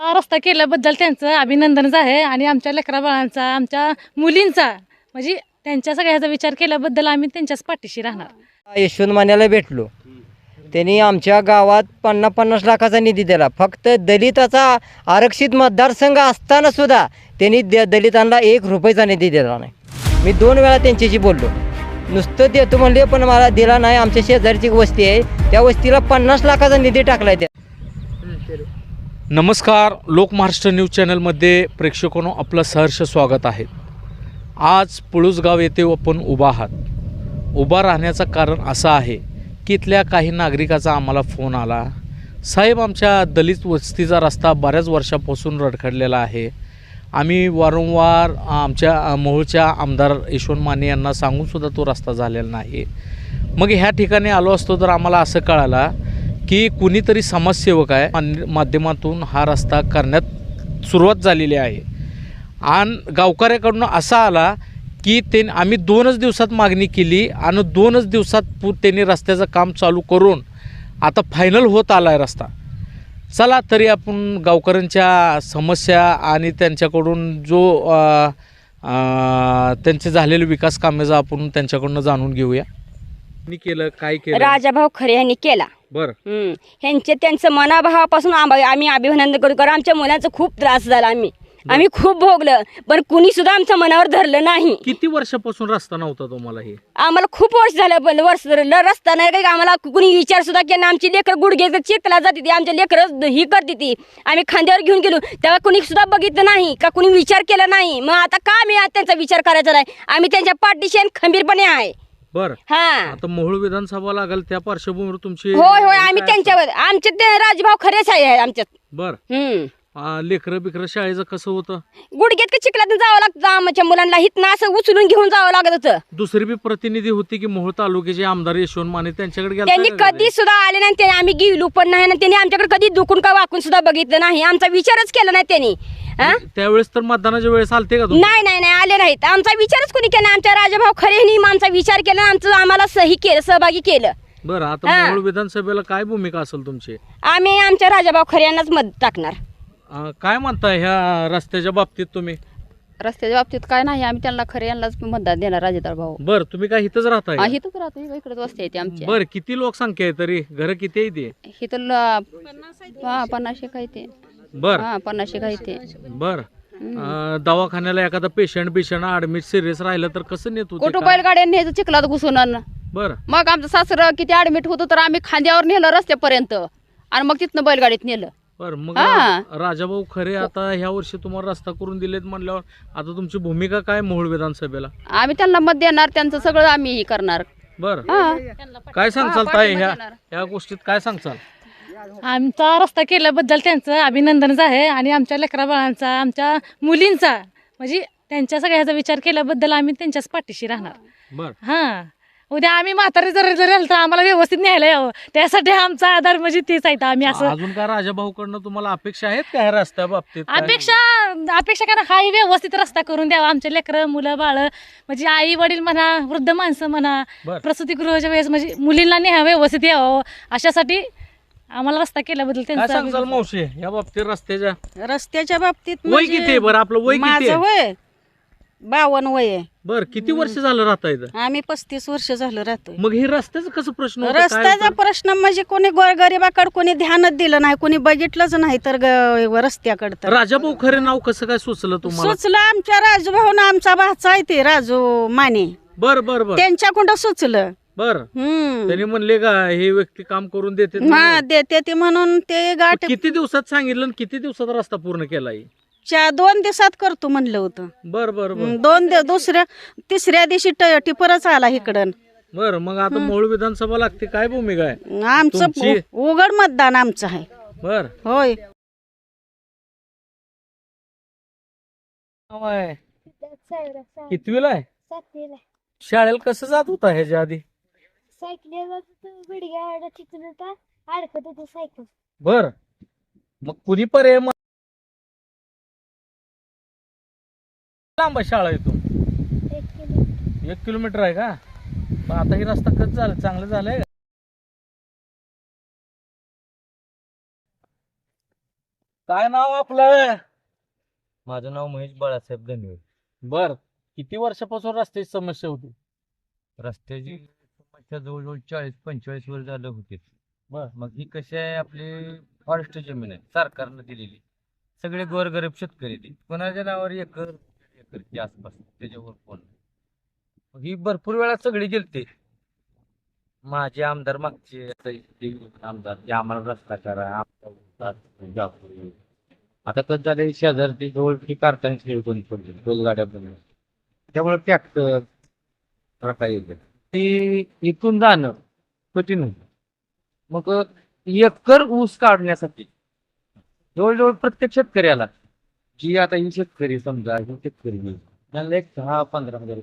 रस्ता केल्याबद्दल त्यांचं अभिनंदनच आहे आणि आमच्या लेकराबाळांचा आमच्या मुलींचा म्हणजे त्यांच्या सगळ्याचा विचार केल्याबद्दल आम्ही त्यांच्याच पाठीशी राहणार. यशवंत मान्याला भेटलो. त्यांनी आमच्या गावात पन्नास पन्नास लाखाचा निधी दिला. फक्त दलिताचा आरक्षित मतदारसंघ असताना सुद्धा त्यांनी द दलितांना एक रुपयाचा निधी दिला नाही. मी दोन वेळा त्यांच्याशी बोललो. नुसतं देतो म्हणले पण मला दिला नाही. आमच्या शेजारची एक वस्ती आहे. त्या वस्तीला पन्नास लाखाचा निधी टाकलाय त्या नमस्कार लोक महाराष्ट्र न्यूज चॅनलमध्ये प्रेक्षकांनो आपलं सहर्ष स्वागत आहे. आज पुळूसगाव येथे आपण उभा आहात. उभा राहण्याचं कारण असं आहे की इथल्या काही नागरिकाचा आम्हाला फोन आला. साहेब आमच्या दलित वस्तीचा रस्ता बऱ्याच वर्षापासून रडखडलेला आहे. आम्ही वारंवार आमच्या मूळच्या आमदार यशवंत माने यांना सांगूनसुद्धा तो रस्ता झालेला नाही मग ह्या ठिकाणी आलो असतो तर आम्हाला असं कळालं की कुणीतरी समाजसेवक आहे. माध्यमातून हा रस्ता करण्यात सुरुवात झालेली आहे. आणि गावकऱ्याकडून असा आला की ते आम्ही दोनच दिवसात मागणी केली आणि दोनच दिवसात पू त्यांनी रस्त्याचं काम चालू करून आता फायनल होत आला आहे रस्ता. चला तरी आपण गावकऱ्यांच्या समस्या आणि त्यांच्याकडून जो त्यांचे झालेले विकास कामेचा आपण त्यांच्याकडून जाणून घेऊया. मी केलं? काय केलं? राजाभाऊ खरे यांनी केला. बरं. हम्म. ह्यांचे त्यांचं मनाभावापासून आंबा आम्ही अभिनंदन करू कारण आमच्या मुलांचा खूप त्रास झाला आम्ही. आम्ही खूप भोगलं पण कुणी सुद्धा आमच्या मनावर धरलं नाही. किती वर्षापासून रस्ता नव्हता तुम्हाला हे? आम्हाला खूप वर्ष झालं पण वर्ष झालं रस्ता नाही काही आम्हाला कुणी विचार सुद्धा केला नाही. आमची लेकर गुडघे चितला जाते ती आमच्या लेकर ही करते ती आम्ही खांद्यावर घेऊन गेलो तेव्हा कुणी सुद्धा बघितलं नाही का कुणी विचार केला नाही. मग आता का आम्ही आज त्यांचा विचार करायचा नाही? आम्ही त्यांच्या पाठीशी आणि खंबीरपणे आहे. बर. हा. आता मोहोळ विधानसभा लागल त्या पार्श्वभूमीवर तुमची होय होय आम्ही त्यांच्यावर आमचे ते राजभाऊ खरेच आहे आमच्यात. बर. हम्म. लेकरं बिकरं शाळेचं कसं होतं? गुडघ्यात का चिखलातून जावं लागतं? आमच्या मुलांना हिथनं असं उचलून घेऊन जावं लागत होतं. दुसरी बी प्रतिनिधी होती की मोहोळ तालुक्याचे आमदार यशवंत माने त्यांच्याकडे गेलता त्यांनी का कधी? सुद्धा आले नाही ते आम्ही गेलो पण नाही ना त्यांनी आमच्याकडे कधी दुखून का वाकून सुद्धा बघितलं नाही. आमचा विचारच केला नाही त्यांनी. हा? कधी? त्यावेळेस तर मतदानाच्या वेळेस आलते का नाही नाही नाही आले नाहीत. आमचा विचारच कोणी केला नाही. आमच्या राजाभाऊ खरेनी आमचा विचार केला आमचं आम्हाला सही केलं सहभागी केलं. बरं आता हा. मोहोळ विधानसभेला काय भूमिका असेल तुमची? आम्ही आमच्या राजाभाऊ खरे यांनाच मत टाकणार. अं, काय म्हणताय ह्या रस्त्याच्या बाबतीत तुम्ही? रस्त्याच्या बाबतीत काय नाही. आम्ही त्यांना खरे यांनाच मतदान देणार राजेदार भाऊ. बर तुम्ही काय इथंच राहताय हा, इथंच राहतो. इकडे इकडेच वस्ती आहे ती आमच्या बर किती लोकसंख्या आहे तरी? घर किती आहे ते इथं ल- हा पन्नासशे काय ते. बर. हा पन्नासशे काय ते. बर. अं, दवाखान्याला एखादा पेशंट बिशंट ऍडमिट सिरियस राहिलं तर कसं नेत होते कुठं बैलगाड्या न्यायचं चिखलात घुसून अन. बर. मग आमचं सासरं किती ऍडमिट होतं तर आम्ही खांद्यावर नेलं रस्त्यापर्यंत. आणि मग तिथनं बैलगाडीत नेलं. बर मग हा. राजाभाऊ खरे आता ह्या वर्षी तुम्हाला रस्ता करून दिलेत म्हणल्यावर आता तुमची भूमिका काय मोहोळ विधानसभेला? आम्ही त्यांना मत देणार त्यांचं सगळं आम्ही हे करणार. बर. हा. काय सांगचाल ताई ह्या ह्या गोष्टीत काय सांगचाल? आमचा रस्ता केल्याबद्दल त्यांचं अभिनंदनच आहे आणि आमच्या लेकरा बाळांचा आमच्या मुलींचा म्हणजे त्यांच्या सगळ्याचा विचार केल्याबद्दल आम्ही त्यांच्याच पाठीशी राहणार. हां. उद्या आम्ही म्हातारे जर जर तर आम्हाला व्यवस्थित न्यायला यावं. त्यासाठी आमचा आधार म्हणजे तेच आहे आम्ही असं अजून काय राजाभाऊकडनं तुम्हाला अपेक्षा आहेत का ह्या रस्त्या बाबतीत? काय? अपेक्षा अपेक्षा करा हाही व्यवस्थित रस्ता करून द्यावा. आमचे लेकरं मुलं बाळ म्हणजे आई वडील म्हणा वृद्ध माणसं म्हणा. प्रसूतीगृहाच्या वेळेस म्हणजे मुलींना न्यावं व्यवस्थित यावं. अशासाठी आम्हाला रस्ता केल्याबद्दल काय त्यांचा. मावशी? या बाबतीत रस्त्याच्या? रस्त्याच्या बाबतीत वय म्हणजे किती आहे बरं आपलं? वय किती माझं आहे वय बावन्न वय आहे. बर किती वर्ष झालं राहता इथं? आम्ही पस्तीस वर्ष झालं राहतोय. मग हे रस्त्याचं कसं प्रश्न होतं? काय रस्त्याचा होतं? प्रश्न म्हणजे कोणी गोरगरिबाकडे कोणी ध्यानच दिलं नाही कोणी बघितलंच नाही तर ग- रस्त्याकडे तर. राजाभाऊ खरे नाव कसं काय सुचलं तुम्हाला? सुचलं आमच्या राजू भाऊन आमचा भाचा आहे ते राजू माने. बर बर बर. त्यांच्याकडं सुचलं. बर. हम्म. त्यांनी म्हणले का हे व्यक्ती काम करून देते हा देते ते म्हणून ते गाठ किती दिवसात सांगितलं आणि किती दिवसात रस्ता पूर्ण केलाय? च्या दोन दिवसात करतो म्हणलं होतं. बर बर बर. हम्म, दोन दिवस दुसऱ्या तिसऱ्या दिवशी ट- टिपरच आला इकडं. बर मग आता मोहोळ विधानसभा लागते काय भूमिका आहे? आमचं तुमची- उ- उघड मतदान आमचं आहे. बर. होय. कितवीला आहे. शाळेला कसं जात होता ह्याच्या आधी? होता अडकत होतं सायकल. बर. मग कुणी पर्याय म- लांब आहे शाळा इथून. एक किलो एक किलोमीटर आहे का? पण आता ही रस्ता कसं झालं? चांगलं झालंय का? काय नाव आपलं? माझं नाव महेश बाळासाहेब धनवे. बर. किती वर्षापासून रस्त्याची समस्या होती? रस्त्याची समस्या जवळजवळ चाळीस पंचेचाळीस वर्ष झालं होते. बर. मग ही कशी आहे आपली फॉरेस्ट जमीन आहे सरकारनं दिलेली. सगळे गोरगरीब शेतकरी ते कोणाच्या नावावर एकर एकरच्या आसपास त्याच्यावर कोण मग ही भरपूर वेळा सगळी गेलते. माझे आमदार मागचे आता इथे आमदार ते आम्हाला रस्ता करा आमचा. आता कसं झालंय शेजारची जवळची कारखाने खेळ बंद पडले बैलगाड्या बंद. त्यामुळे ट्रॅक्टर प्रकार येते ते इथून जाणं कठीण होत. मग एकर ऊस काढण्यासाठी जवळजवळ प्रत्येक शेतकऱ्याला जी आता ही शेतकरी समजा ही शेतकरी त्यांना एक दहा पंधरा हजार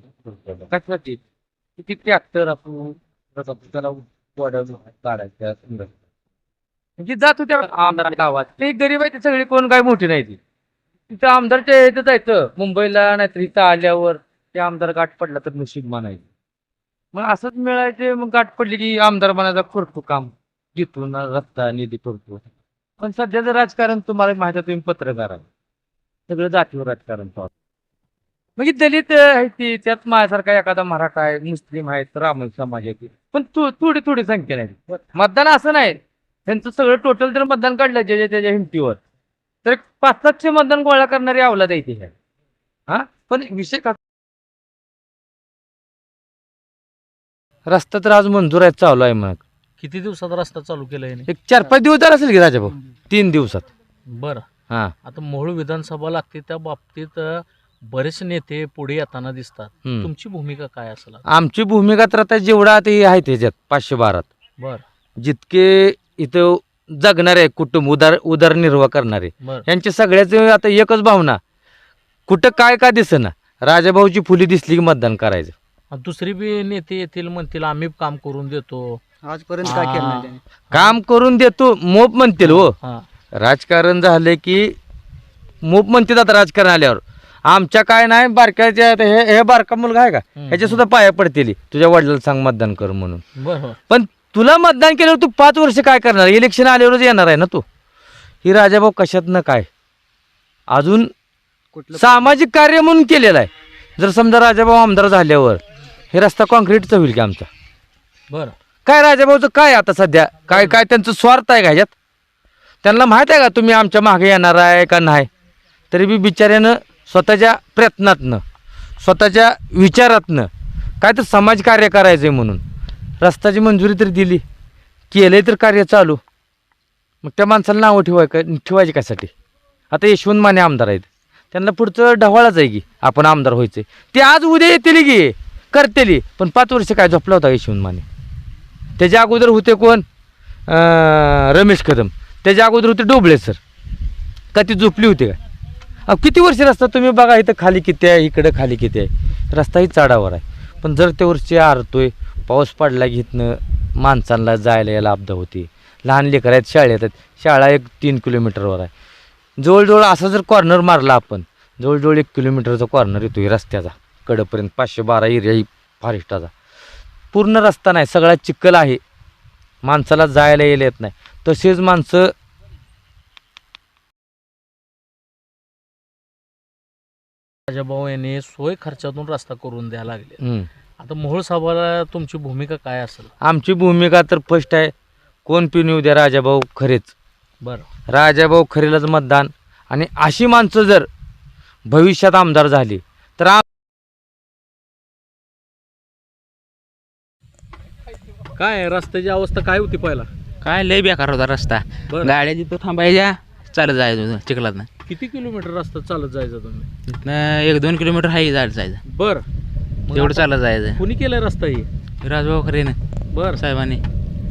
कशासाठी किती ट्रॅक्टर आपण त्याला काढायच्या समजा म्हणजे जात होत्या आमदार गावात. ते गरीब आहे ते सगळे कोण काय मोठी नाही ती. तिथं आमदारच्या इथं जायचं मुंबईला नाहीतर इथं आल्यावर ते आमदार गाठ पडला तर नशीब मानायचं. मग असंच मिळायचे मग गाठ पडली की आमदार बनायचा करतो काम जिथून रस्ता निधी करतो. पण सध्याचं राजकारण तुम्हाला माहिती आहे तुम्ही पत्रकार आहे सगळं जातीवर राजकारण चालू आहे. म्हणजे दलित आहे ती त्यात माझ्यासारखा एखादा मराठा आहे मुस्लिम आहे रामन समाज आहे पण तू थोडी थोडी संख्या नाही. मतदान असं नाही. त्यांचं सगळं टोटल जर मतदान काढलं ज्याच्या त्याच्या हिमतीवर तर पाच सातशे मतदान गोळा करणारी अवलाद आहे ती. आहे हा? पण विषय का रस्ता तर आज मंजूर आहे चालू आहे मग. किती दिवसात रस्ता चालू केला याने? एक चार पाच दिवस झाला असेल की राजा भाऊ. तीन दिवसात. बर. हा. आता मोहोळ विधानसभा लागते त्या बाबतीत अ, बरेच नेते पुढे येताना दिसतात. हम्म. तुमची भूमिका काय असेल आमची भूमिका तर आता जेवढा आता हे आहे त्याच्यात पाचशे बारात. बर. जितके इथं जगणारे आहे कुटुंब उदार उदरनिर्वाह करणारे बर. यांच्या सगळ्याच आता एकच भावना कुठं काय का दिसेना राजाभाऊची फुली दिसली की मतदान करायचं. दुसरी बी नेते येतील म्हणतील आम्ही काम करून देतो. आजपर्यंत काय केलं नाही काम करून देतो मोप म्हणतील हो. हा. राजकारण झालं की मोप म्हणतात आता राजकारण आल्यावर. आमच्या काय नाही बारक्याच्या आता हे हे बारका मुलगा आहे का. ह्याच्या सुद्धा पाया पडतील. तुझ्या वडिलाला सांग मतदान कर म्हणून. पण तुला मतदान केल्यावर तू पाच वर्ष काय करणार? इलेक्शन आल्यावरच येणार आहे ना तू? ही राजाभाऊ कशातनं काय? अजून कुठलं? सामाजिक कार्य म्हणून केलेलं आहे. जर समजा राजाभाऊ आमदार झाल्यावर हे रस्ता कॉन्क्रीटचा होईल की आमचा? बर. काय राजाभाऊचं काय आता सध्या? काय काय त्यांचं स्वार्थ आहे का ह्याच्यात? त्यांना माहीत आहे का तुम्ही आमच्या मागे येणार आहे का नाही? तरी बी बिचाऱ्यानं स्वतःच्या प्रयत्नातनं स्वतःच्या विचारातनं काय तर समाज कार्य करायचं आहे म्हणून. रस्त्याची मंजुरी तर दिली. केलं तर कार्य चालू. मग त्या माणसाला नावं ठेवाय का ठेवायचे कशासाठी? आता यशवंत माने आमदार आहेत. त्यांना पुढचं ढवाळाच आहे की आपण आमदार व्हायचे ते आज उद्या येतील की? करतेली. पण पाच वर्ष काय झोपला होता यशवंत माने? त्याच्या अगोदर होते कोण? रमेश कदम. त्याच्या अगोदर होते डोबळे सर. का ती झोपली होती का? अहो, किती वर्ष रस्ता तुम्ही बघा इथं खाली किती आहे इकडं खाली किती आहे. रस्ताही चढावर आहे. पण जर त्या वर्षी आरतोय पाऊस पडला की इथनं माणसांना जायला यायला अपदा होती. लहान लेकर आहेत शाळेत आहेत. शाळा एक तीन किलोमीटरवर आहे. जवळजवळ असा जर कॉर्नर मारला आपण जवळजवळ एक किलोमीटरचा कॉर्नर येतो रस्त्याचा. कडपर्यंत पाचशे बारा एरिया ही फॉरेस्टाचा पूर्ण रस्ता नाही सगळा चिखल आहे. माणसाला जायला यायला येत नाही. तसेच माणसं राजाभाऊ यांनी सोय खर्चातून रस्ता करून द्यायला लागले. आता मोहोळ सभाला तुमची भूमिका काय असेल? आमची भूमिका तर फर्स्ट आहे. कोण पिऊन येऊ द्या राजाभाऊ खरेच. बर. राजाभाऊ खरेलाच मतदान. आणि अशी माणसं जर भविष्यात आमदार झाली तर काय रस्त्याची अवस्था काय होती पहिला? काय लय बेकार होता रस्ता. बरं. गाड्या जिथं थांबायच्या चालत जायचं चिखलात. किती किलोमीटर रस्ता चालत जायचा तुम्ही? तिथनं एक दोन किलोमीटर हाय जायचं जायचं. बर. तेवढं चालत जायचं. कुणी केलाय रस्ता ही? राजभाऊ खरेनं बर. साहेबांनी.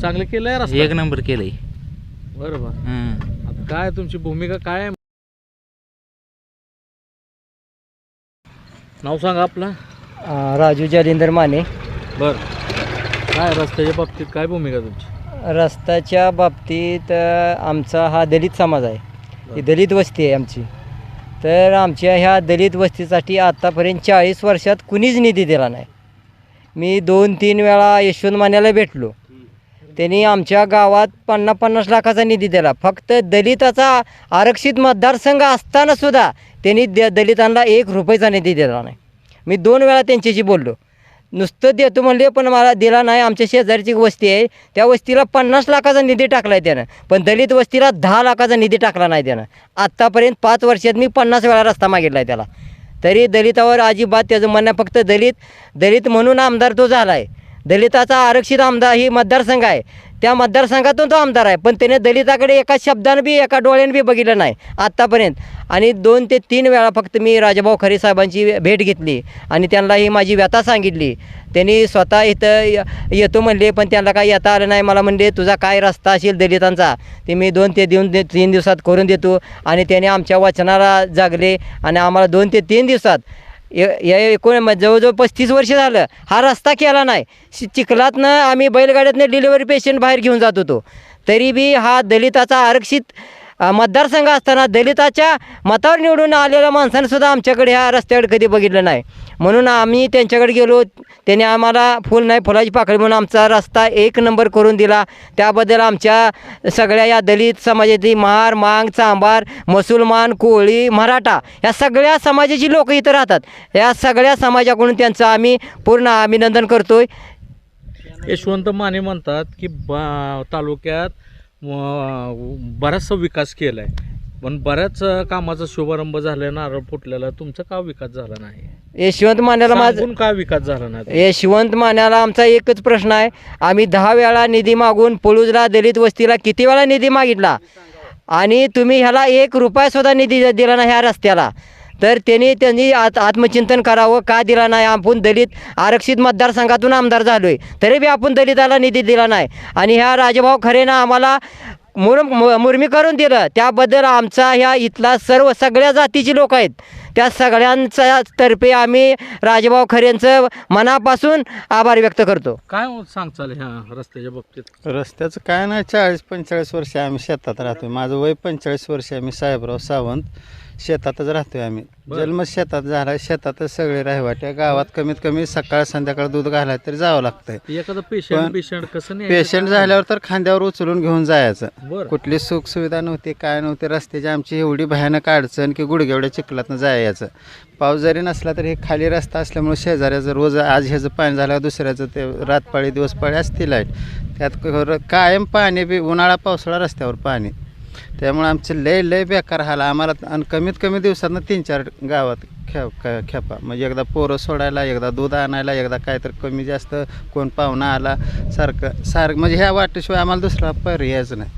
चांगलं केलंय रस्ता? एक नंबर केलंय. बर बर. हं. आता काय तुमची भूमिका काय आहे? नाव सांगा आपलं. राजू जालिंदर माने. बर. काय रस्त्याच्या बाबतीत काय भूमिका तुमची? रस्त्याच्या बाबतीत अ, आमचा हा दलित समाज आहे. ही दलित वस्ती आहे आमची. तर आमच्या ह्या दलित वस्तीसाठी आत्तापर्यंत चाळीस वर्षात कुणीच निधी दिला नाही. मी दोन तीन वेळा यशवंत मान्याला भेटलो. त्यांनी आमच्या गावात पन्नास पन्नास लाखाचा निधी दिला. फक्त दलिताचा आरक्षित मतदारसंघ असताना सुद्धा त्यांनी द दलितांना एक रुपयाचा निधी दिला नाही. मी दोन वेळा त्यांच्याशी बोललो. नुसतं देतो म्हणले पण मला दिला नाही. आमच्या शेजारीची वस्ती आहे. त्या वस्तीला पन्नास लाखाचा निधी टाकला आहे त्यानं. पण दलित वस्तीला दहा लाखाचा निधी टाकला नाही त्यानं. आत्तापर्यंत पाच वर्षात मी पन्नास वेळा रस्ता मागितला आहे त्याला. तरी दलितावर अजिबात त्याचं म्हणणं फक्त दलित दलित म्हणून आमदार तो झाला आहे दलिताचा आरक्षित आमदार ही मतदारसंघ आहे. त्या मतदारसंघातून तो आमदार आहे. पण त्याने दलिताकडे एका शब्दानं बी एका डोळ्यानं बी बघितलं नाही आत्तापर्यंत आणि दोन ते तीन वेळा फक्त मी राजाभाऊ खरे साहेबांची भेट घेतली आणि त्यांना ही माझी व्यथा सांगितली. त्यांनी स्वतः इथं य- येतो म्हणले पण त्यांना काही येता आलं नाही. मला म्हणले तुझा काय रस्ता असेल दलितांचा? ते मी दोन ते देऊन तीन दिवसात करून देतो. आणि त्याने आमच्या वचनाला जागले आणि आम्हाला दोन ते तीन दिवसात या या एकूण जवळजवळ पस्तीस वर्ष झालं. हा रस्ता केला नाही. शि- चिखलातनं आम्ही बैलगाड्यातनं डिलिव्हरी पेशंट बाहेर घेऊन जात होतो. तरी बी हा दलिताचा आरक्षित मतदारसंघ असताना दलिताच्या मतावर निवडून आलेल्या माणसानं सुद्धा आमच्याकडे ह्या रस्त्याकडे कधी बघितलं नाही. म्हणून आम्ही त्यांच्याकडे गेलो त्याने आम्हाला फुल नाही फुलाची पाकळी म्हणून आमचा रस्ता एक नंबर करून दिला. त्याबद्दल आमच्या सगळ्या या दलित समाजातील महार मांग चांबार मुसलमान कोळी मराठा या सगळ्या समाजाची लोक इथं राहतात. या सगळ्या समाजाकडून त्यांचं आम्ही पूर्ण अभिनंदन करतोय. यशवंत माने म्हणतात की बा तालुक्यात बराचसा विकास केला आहे पण बऱ्याच कामाचा शुभारंभ झाला नारळ फुटलेला. तुमचा का विकास झाला नाही? यशवंत मान्याला माझं का विकास झाला नाही यशवंत मान्याला आमचा एकच प्रश्न आहे. आम्ही दहा वेळा निधी मागून पळूजला दलित वस्तीला किती वेळा निधी मागितला? आणि तुम्ही ह्याला एक रुपयासुद्धा निधी द- दिला नाही ह्या रस्त्याला. तर त्यांनी त्यांनी आत आत्मचिंतन करावं का दिला नाही? आपण दलित आरक्षित मतदारसंघातून आमदार झालो आहे तरी बी आपण दलिताला निधी दिला नाही. आणि ह्या राजभाऊ खरेनं आम्हाला मुर मु- मुर्मी करून दिलं. त्याबद्दल आमचा ह्या इथला सर्व सगळ्या जातीची लोक आहेत. त्या सगळ्यांच्या तर्फे आम्ही राजभाऊ खरेंचं मनापासून आभार व्यक्त करतो. काय सांगचाल ह्या रस्त्याच्या बाबतीत? रस्त्याचं काय नाही चाळीस पंचेचाळीस वर्ष आम्ही शेतात राहतोय. माझं वय पंचेचाळीस वर्ष आहे. मी साहेबराव सावंत. शेतातच राहतोय आम्ही. जन्म शेतात झाला शेतातच सगळे राहिवाट्या गावात कमीत कमी सकाळ संध्याकाळ दूध घालाय तरी जावं लागतंय. एखादं पेशंट पेशंट कसं नाही पेशंट झाल्यावर तर खांद्यावर उचलून घेऊन जायचं. कुठली सुख सुविधा नव्हती काय नव्हती रस्त्याची आमची एवढी भयानक अडचण की गुडघेवढ्या चिखलातनं जायचं. पाऊस जरी नसला तरी हे खाली रस्ता असल्यामुळे शेजाऱ्याचं रोज आज ह्याचं पाणी झालं दुसऱ्याचं ते रातपाळी दिवसपाळी असते लाइट. त्यात कायम पाणी बी उन्हाळा पावसाळा रस्त्यावर पाणी. त्यामुळे आमचे लय लय बेकार हाल. आम्हाला आणि कमीत कमी दिवसातनं तीन चार गावात खे खेपा म्हणजे एकदा पोरं सोडायला एकदा दूध आणायला एकदा काहीतरी कमी जास्त कोण पाहुणा आला सारखं सारखं म्हणजे ह्या वाटेशिवाय आम्हाला दुसरा पर्यायच नाही.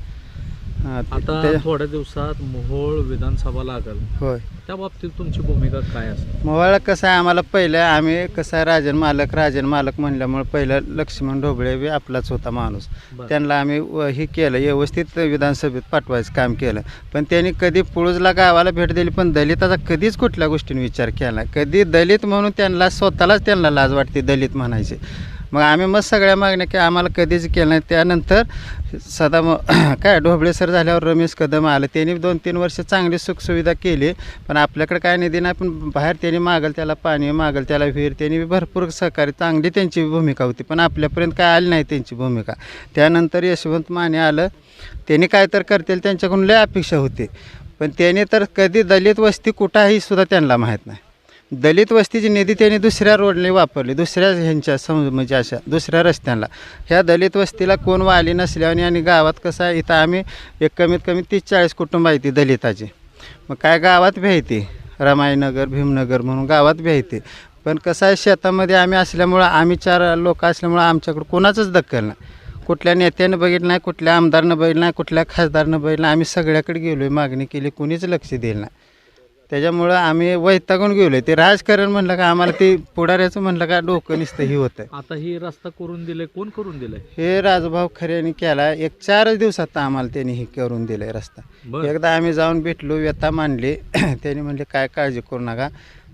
आता थोड्या दिवसात मोहोळ विधानसभा लागल. होय. त्या बाबतीत तुमची भूमिका काय असेल मोबाईल कसं आहे आम्हाला पहिलं आम्ही कसं आहे राजन मालक राजन मालक म्हणल्यामुळे पहिलं लक्ष्मण ढोबळे बी आपलाच होता माणूस. त्यांना आम्ही हे केलं व्यवस्थित विधानसभेत पाठवायचं काम केलं. पण त्यांनी कधी पुळूजला गावाला भेट दिली पण दलिताचा कधीच कुठल्या गोष्टीने विचार केला कधी दलित म्हणून त्यांना स्वतःलाच त्यांना लाज वाटते दलित म्हणायचे. मग आम्ही मग सगळ्या मागण्या की आम्हाला कधीच केलं नाही. त्यानंतर सदा मग काय ढोबळे सर झाल्यावर रमेश कदम आलं. त्यांनी दोन तीन वर्ष चांगली सुखसुविधा केली पण आपल्याकडे काय निधी नाही. पण बाहेर त्यांनी मागल त्याला पाणी मागल त्याला विहीर. त्यांनी बी भरपूर सहकारी चांगली त्यांची भूमिका होती. पण आपल्यापर्यंत काय आली नाही त्यांची भूमिका. त्यानंतर यशवंत माने आलं. त्यांनी काय तर करतील त्यांच्याकडून लय अपेक्षा होती. पण त्याने तर कधी दलित वस्ती कुठं आहे सुद्धा त्यांना माहीत नाही. दलित वस्तीची निधी त्यांनी दुसऱ्या रोडने वापरली. दुसऱ्या ह्यांच्या सम म्हणजे अशा दुसऱ्या रस्त्यांना. ह्या दलित वस्तीला कोण वाली नसल्याने आणि गावात कसं आहे इथं आम्ही एक कमीत कमी तीस चाळीस कुटुंब आहे ती दलिताची. मग काय गावात भ्यायती? रमाईनगर भीमनगर म्हणून गावात भ्यायती. पण कसं आहे शेतामध्ये आम्ही असल्यामुळं आम्ही चार लोक असल्यामुळं आमच्याकडं कोणाचंच दखल नाही. कुठल्या नेत्यानं बघितलं नाही कुठल्या आमदारनं बघितलं नाही कुठल्या खासदारनं बघितलं आम्ही सगळ्याकडे गेलो आहे मागणी केली कुणीच लक्ष दिलं नाही. त्याच्यामुळं आम्ही वैतागून गेलो ते राजकारण म्हणलं का आम्हाला ते पुढाऱ्याचं म्हणलं का डोकं नुसतं ही होतं आता ही रस्ता करून दिले कोण करून दिलाय? हे राजभाऊ खरे यांनी केला. एक चारच दिवसात आम्हाला त्यांनी हे करून दिलंय रस्ता. बरं. एकदा आम्ही जाऊन भेटलो व्यथा मांडली. त्यांनी म्हणले काय काळजी करू नका.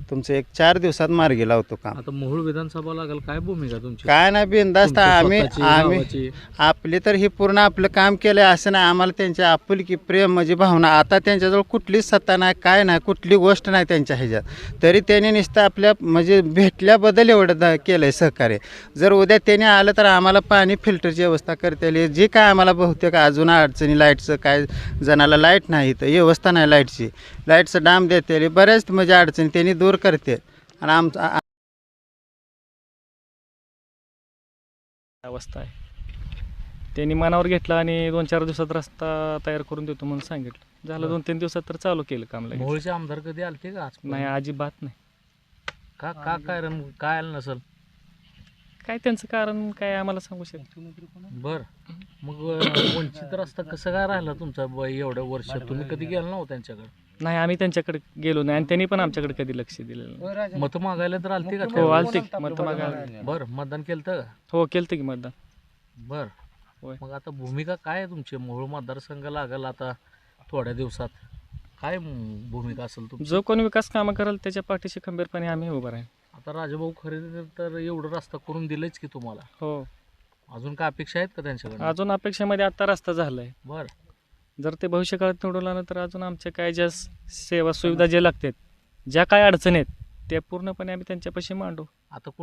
तुमचं एक चार दिवसात मार्गी लावतो काम. आता मोहोळ विधानसभा लागेल काय भूमिका तुमची? काय नाही बिंदास्त तुमची आम्ही स्वतःची, आम्ही गावाची? आपली तर हे पूर्ण आपलं काम केलं असं नाही. आम्हाला त्यांची आपुलकी प्रेम म्हणजे भावना. आता त्यांच्याजवळ कुठलीच सत्ता नाही काय नाही कुठली गोष्ट नाही त्यांच्या ह्याच्यात. तरी त्यांनी नुसतं आपल्या म्हणजे भेटल्याबद्दल एवढं द- केलं आहे सहकार्य. जर उद्या त्यांनी आलं तर आम्हाला पाणी फिल्टरची व्यवस्था करता येईल. जे काय आम्हाला बहुतेक अजून अडचणी लाईटचं काय जणाला लाइट नाही तर व्यवस्था नाही लाईटची. लाईटचं डाम देते येईल. बऱ्याच म्हणजे अडचणी. त्यांनी दूर करते. आणि आमचा अवस्था आहे. त्यांनी मनावर घेतला आणि दोन चार दिवसात रस्ता तयार करून देतो म्हणून सांगितलं. झालं दोन तीन दिवसात तर चालू केलं काम लगेच. मोहोळचे आमदार कधी आलते का आज? नाही अजिबात नाही. का का काय काय आलं नसल? काय त्यांचं कारण काय आम्हाला सांगू शकतो बर. मग अं, वंचित रस्ता कसं काय राहिला तुमचा? ब- एवढ्या वर्ष तुम्ही कधी गेला नव्हता त्यांच्याकडे? नाही आम्ही त्यांच्याकडे गेलो नाही आणि त्यांनी पण आमच्याकडे कधी लक्ष दिलेलं नाही. मत मागायला तर आलते का हो? आलते की, मत मागायला. बर मतदान केलं का? हो केलं की मतदान. बर. होय. मग आता भूमिका काय आहे तुमची? मोहोळ मतदारसंघ लागेल आता थोड्या दिवसात. काय म- भूमिका असेल तुमची? जो कोणी विकास कामं करेल त्याच्या पाठीशी खंबीरपणे आम्ही उभं राहील. आता राजाभाऊ खरेदी तर एवढं रस्ता करून दिलंच की तुम्हाला? हो. अजून काय अपेक्षा आहेत का त्यांच्याकडे अजून अपेक्षेमध्ये आता रस्ता झालाय. बर. जर ते भविष्यकाळात निवडून आलं तर अजून आमच्या काय ज्या सेवा सुविधा ज्या लागतात ज्या काय अडचणी आहेत त्या पूर्णपणे आम्ही त्यांच्यापाशी मांडू. आता कुठ